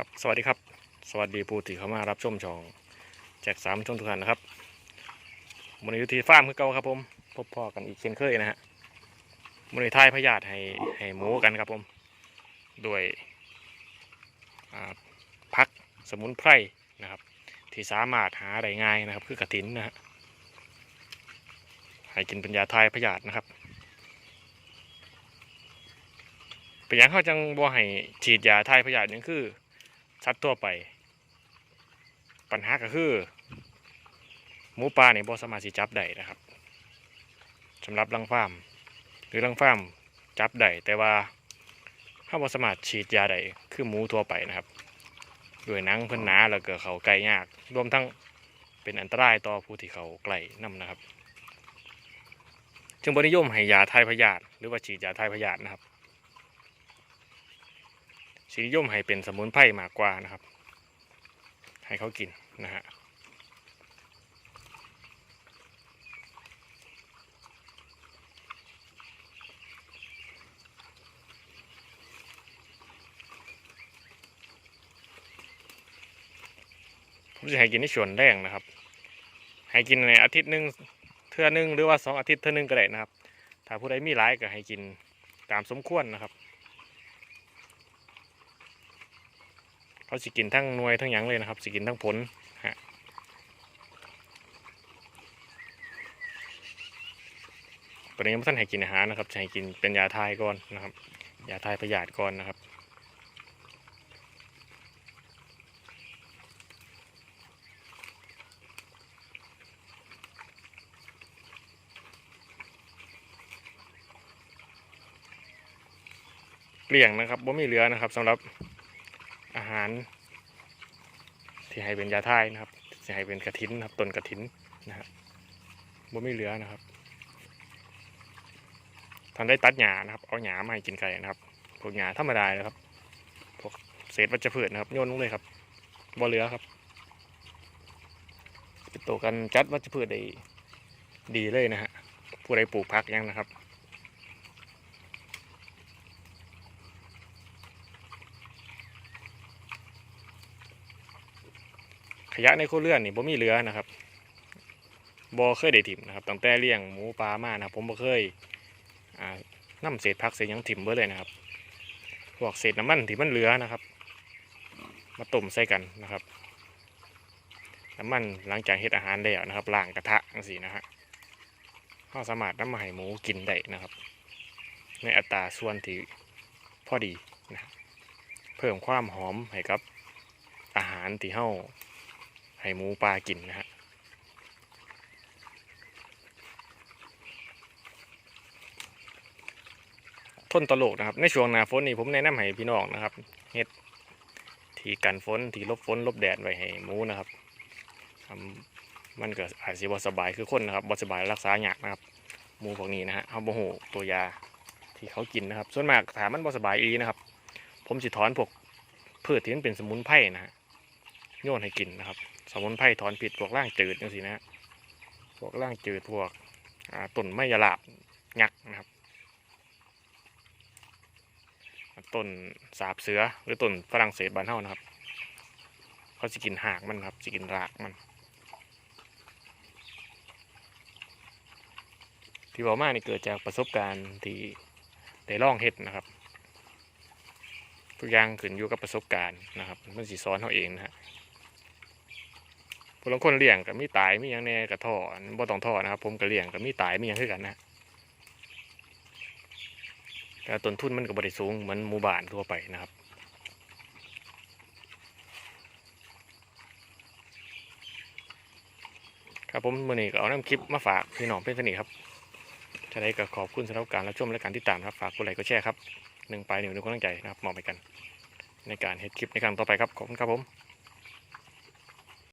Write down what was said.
ครับสวัสดีครับ สวัสดีผู้ที่เข้ามารับชมช่องแจกสามช่อมทุกท่านนะครับมูลนิธิฟาร์มคือเก่าครับผมพบพ่อกันอีกเช่นเคยนะฮะมูลนิธิพยาธิให้ให้หมูกันครับผมโดยอ่าพักสมุนไพรนะครับ ที่สามารถหาได้ง่ายนะครับ คือกระถินนะฮะให้กินเป็นยาทายพยาธินะครับเป็นอย่างเขาจังบ่ให้ฉีดยาทายพยาธินี่คือ สัตว์ทั่วไป ปัญหาก็คือ หมูป่าเนี่ยบ่สามารถสิจับได้นะครับสำหรับรังฟาร์มหรือรังฟาร์มจับได้แต่ว่าเขาบ่สามารถฉีดยาได้คือหมูทั่วไปนะครับด้วยนังเพิ่นหนาแล้วก็เขาไกลยาก รวมทั้งเป็นอันตรายต่อผู้ที่เขาใกล้นํนะครับ จึงบนิยมให้ยาทายพยาธิหรือว่าฉีดยาทายพยาธินะครับ สีนิยมให้เป็นสมุนไพรมากกว่านะครับ ให้เขากินนะฮะผมจะให้กินในส่วนแรกนะครับ ให้กินในอาทิตย์หนึ่งเทื่อนึ่งหรือว่าสองอาทิตย์เทื่อนึ่งก็ได้นะครับ ถ้าผู้ใดมีหลายก็ให้กินตามสมควรนะครับ เขาสิกินทั้งน่วยทั้งหยังเลยนะครับสิกินทั้งผลฮะตอนนี้ยังไม่ทันให้กินอาหารนะครับให้กินเป็นยาทายก่อนนะครับ ยาทายประหยัดก่อนนะครับเกลี่ยงนะครับบ่มีเหลือนะครับสำหรับ อาหาร ที่ให้เป็นยาทายนะครับจะให้เป็นกระถินนะครับต้นกระถินนะฮะบ่มีเหลือนะครับท่านได้ตัดหญ้านะครับ เอาหญ้ามาให้กินไก่นะครับพวกหญ้าธรรมดาเลยครับพวกเศษวัชพืชนะครับโยนลงเลยครับบ่เหลือครับเป็นตัวกันจัดวัชพืชได้ดีเลยนะฮะผู้ใดปลูกผักยังนะครับ ยะในโคเรือนนี่ผมมีเหลือนะครับบ่เคยได้ถิ่มนะครับตั้งแต่เลี้ยงหมูปลามานะผมบ่เคยอ่านำเศษผักเศษยังถิ่มเบิดเลยนะครับพวกเศษน้ำมันที่มันเหลือนะครับ มาต้มใส่กันนะครับน้ำมันหลังจากเฮ็ดอาหารแล้วนะครับล้างกระทะจังซี่นะฮะเราสามารถน้ำมาให้หมูกินได้นะครับ ในอัตราส่วนที่พอดีนะครับเพิ่มความหอมให้กับอาหารที่เฮา ให้หมูปลากินนะฮะทนตลกนะครับ ในช่วงหน้าฝนนี่ผมแนะนำให้พี่น้องนะครับเฮ็ดที่กันฝนที่ลบฝนลบแดดไว้ให้หมูนะครับทำมันก็อาจจะบสบายคือคนนะครับบสบายรักษาหยากนะครับหมูพวกนี้นะฮะเฮาบ่ฮู้ตัวยาที่เขากินนะครับ ส่วนมากถามมันบสบายอีนะครับ ผมสิถอนพวกพืชที่มันเป็นสมุนไพรนะฮะโยนให้กินนะครับ สมุนไพรถอนพิษพวกร่างจืดจังซี่นะฮะพวกร่างจืดพวกต้นไม้ยาลาบยักษ์นะครับต้นสาบเสือหรือต้นฝรั่งเศสบานเฮานะครับเขาจะกินหากมันครับจะกินรากมันที่บอกมานี่เกิดจากประสบการณ์ที่ได้ล่องเฮ็ดนะครับ ทุกอย่างขึ้นอยู่กับประสบการณ์นะครับ มันสิสอนเขาเองนะฮะ ผู้ลางคนเลี้ยงกับมีตายมีหยังแน่กับท่อบ่ต้องท่อนะครับ ผมก็เลี้ยงกับมีตายมีหยังคือกันนะแต่ต้นทุนมันก็บ่ได้สูงเหมือนหมู่บ้านทั่วไปนะครับครับผมมื้อนี้ก็เอาน้ำคลิปมาฝากพี่น้องเพื่อนสนิทครับจะได้ก็ขอบคุณสำหรับการรับชมและการติดตามครับฝากกดไลค์กดแชร์ครับหนึ่งไปหนึ่งหนึ่งกำลังใจนะครับมอบไปกัน ในการเฮ็ดคลิปในครั้งต่อไปครับขอบคุณครับผม